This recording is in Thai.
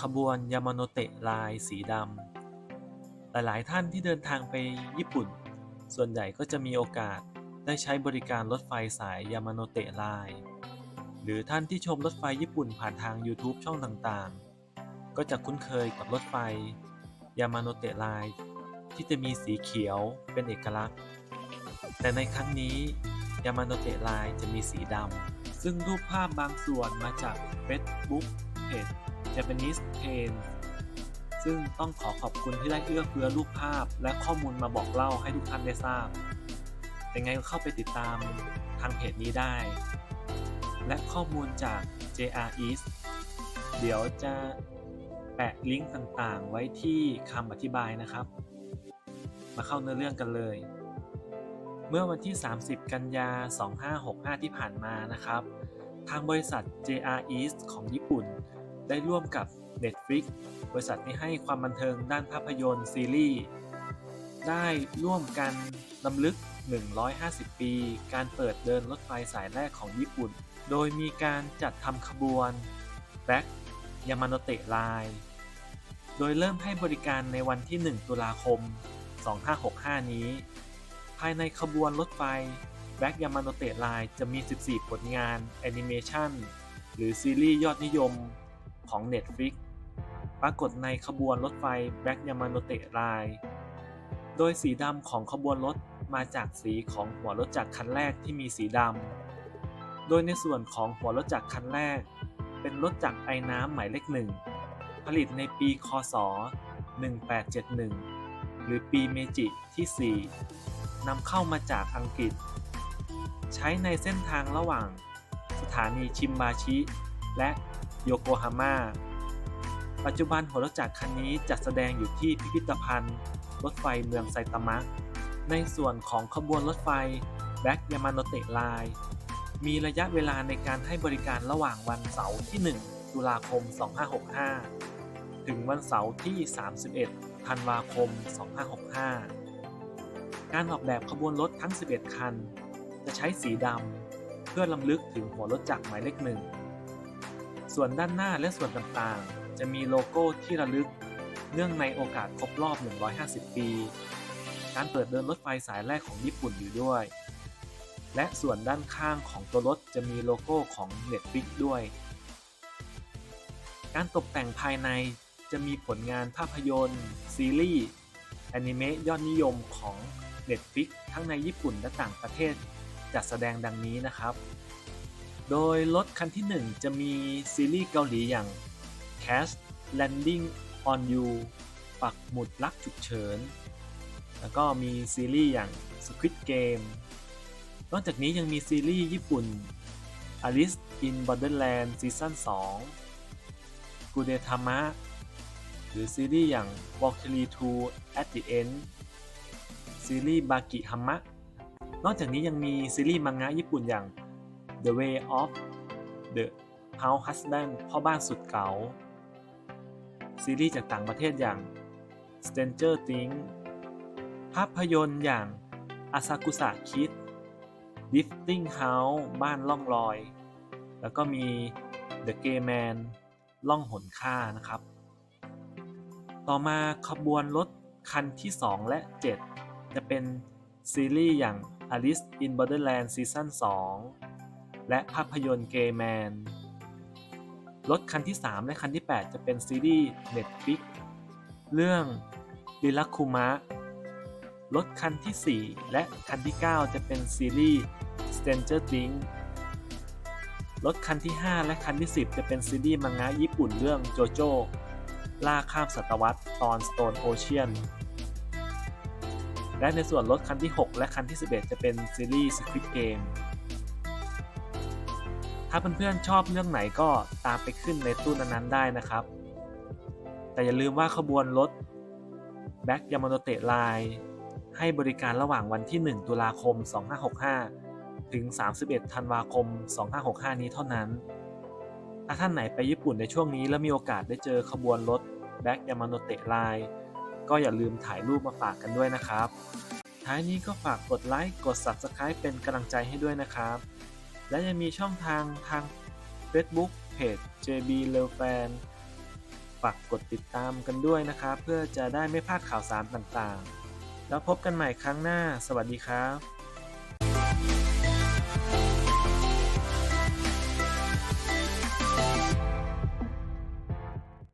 ขบวนยามาโนเตะลายสีดำ หลายๆท่านที่เดินทางไปญี่ปุ่น ส่วนใหญ่ก็จะมีโอกาสได้ใช้บริการรถไฟสายยามาโนเตะลาย หรือท่านที่ชมรถไฟญี่ปุ่นผ่านทาง YouTube ช่องต่างๆ ก็จะคุ้นเคยกับรถไฟยามาโนเตะลายที่จะมีสีเขียวเป็นเอกลักษณ์ แต่ในครั้งนี้ยามาโนเตะลายจะมีสีดำ ซึ่งรูปภาพบางส่วนมาจาก Facebook เพจ Japanese Train ซึ่งต้องขอขอบคุณที่ได้เอื้อเฟื้อรูปภาพและข้อมูลมาบอกเล่าให้ทุกท่านได้ทราบยังไงก็เข้าไปติดตามทางเพจนี้ได้ และข้อมูลจาก JR East เดี๋ยวจะแปะลิงก์ต่างๆ ไว้ที่คำอธิบายนะครับ มาเข้าเนื้อเรื่องกันเลย เมื่อวันที่ 30 กันยา 2565 ที่ผ่านมานะครับ ทางบริษัท JR East ของญี่ปุ่น ได้ร่วมกับ Netflix บริษัทที่ให้ความบันเทิงด้านภาพยนตร์ซีรีส์ได้ร่วมกันลำลึก 150 ปี การเปิดเดินรถไฟสายแรกของญี่ปุ่น โดยมีการจัดทำขบวน Black Yamanote Line โดยเริ่มให้บริการในวันที่ 1 ตุลาคม 2565 นี้ ภายในขบวนรถไฟ Black Yamanote Line จะมี 14 ผลงานแอนิเมชันหรือซีรีส์ยอดนิยม ของ Netflix ปรากฏในขบวนรถไฟ Black Yamanote Line โดยสีดำของขบวนรถมาจากสีของหัวรถจักรคันแรกที่มีสีดำ โดยในส่วนของหัวรถจักรคันแรก เป็นรถจักรไอน้ำหมายเลขหนึ่ง ผลิตในปีคศ 1871 หรือปีเมจิที่ 4นำเข้ามาจากอังกฤษ ใช้ในเส้นทางระหว่าง สถานีชิมบาชิ และ โยโกฮาม่า ปัจจุบันหัวรถจักรคันนี้จัดแสดงอยู่ที่พิพิธภัณฑ์ รถไฟเมืองไซตามะ ในส่วนของขบวนรถไฟแบ็กยามาโนเตะไลน์มีระยะเวลาในการให้บริการระหว่างวันเสาร์ที่ 1 ตุลาคม 2565 ถึงวันเสาร์ที่ 31 ธันวาคม 2565 การออกแบบขบวนรถทั้ง 11 คัน จะใช้สีดำเพื่อลำลึกถึงหัวรถจักรหมายเลขหนึ่ง ส่วนด้านหน้าและส่วนต่างๆ จะมีโลโก้ที่ระลึก เนื่องในโอกาสครบรอบ 150 ปี การเปิดเดินรถไฟสายแรกของญี่ปุ่นอยู่ด้วย และส่วนด้านข้างของตัวรถจะมีโลโก้ของ Netflix ด้วย การตกแต่งภายในจะมีผลงานภาพยนตร์ ซีรีส์แอนิเมะยอดนิยมของ Netflix ทั้งในญี่ปุ่นและต่างประเทศจัดแสดงดังนี้นะครับ โดยรถคันที่ 1 จะมีซีรีส์เกาหลีอย่าง Cash Landing on You ปักหมุดรักฉุกเฉิน แล้วก็มีซีรีส์อย่าง Squid Game นอกจากนี้ยังมีซีรีส์ญี่ปุ่น Alice in Borderland ซีซั่น2กูเดทามะหรือซีรีส์อย่าง Valkyrie 2 at the end ซีรีส์บากิฮัมมะนอกจากนี้ยังมีซีรีส์มังงะญี่ปุ่นอย่าง The Way of the House Husband พ่อบ้านสุดเก๋าซีรีส์จากต่างประเทศอย่าง Stranger Things ภาพยนตร์อย่าง Asakusa Kid Drifting House บ้านล่องลอย แล้วก็มี The Gay Man ล่องหนค่านะครับ ต่อมาขบวนรถคันที่ 2 และ 7 จะเป็นซีรีส์อย่าง Alice in Borderland ซีซั่น2 และภาพยนตร์ Gay Man รถคันที่ 3 และคันที่ 8 จะเป็นซีรีส์ Netflix เรื่องลิลักคุมะ รถคันที่ 4 และคันที่ 9 จะเป็นซีรีส์ Stranger Things รถคันที่ 5 และคันที่ 10 จะเป็นซีรีส์มังงะญี่ปุ่นเรื่องโจโจ้ล่าข้ามศตวรรษตอน Stone Ocean และในส่วนรถคันที่ 6 และคันที่ 11 จะเป็นซีรีส์ Squid Game ถ้าเพื่อนๆชอบเรื่องไหนก็ตามไปขึ้นในตู้นั้นๆได้นะครับ แต่อย่าลืมว่าขบวนรถ Back Yamanote Line ให้บริการระหว่างวันที่ 1 ตุลาคม 2565 ถึง 31 ธันวาคม 2565 นี้เท่านั้น ถ้าท่านไหนไปญี่ปุ่นในช่วงนี้แล้วมีโอกาสได้เจอขบวนรถ Back Yamanote Line ก็อย่าลืมถ่ายรูปมาฝากกันด้วยนะครับ ท้ายนี้ก็ฝากกดไลค์ กด Subscribe เป็นกำลังใจให้ด้วยนะครับ และยังมีช่องทางทาง Facebook เพจ JB Love f a n ฝากกดติดตามกันด้วยนะครับ เพื่อจะได้ไม่พลาดข่าวสารต่างๆ แล้วพบกันใหม่ครั้งหน้า สวัสดีครับ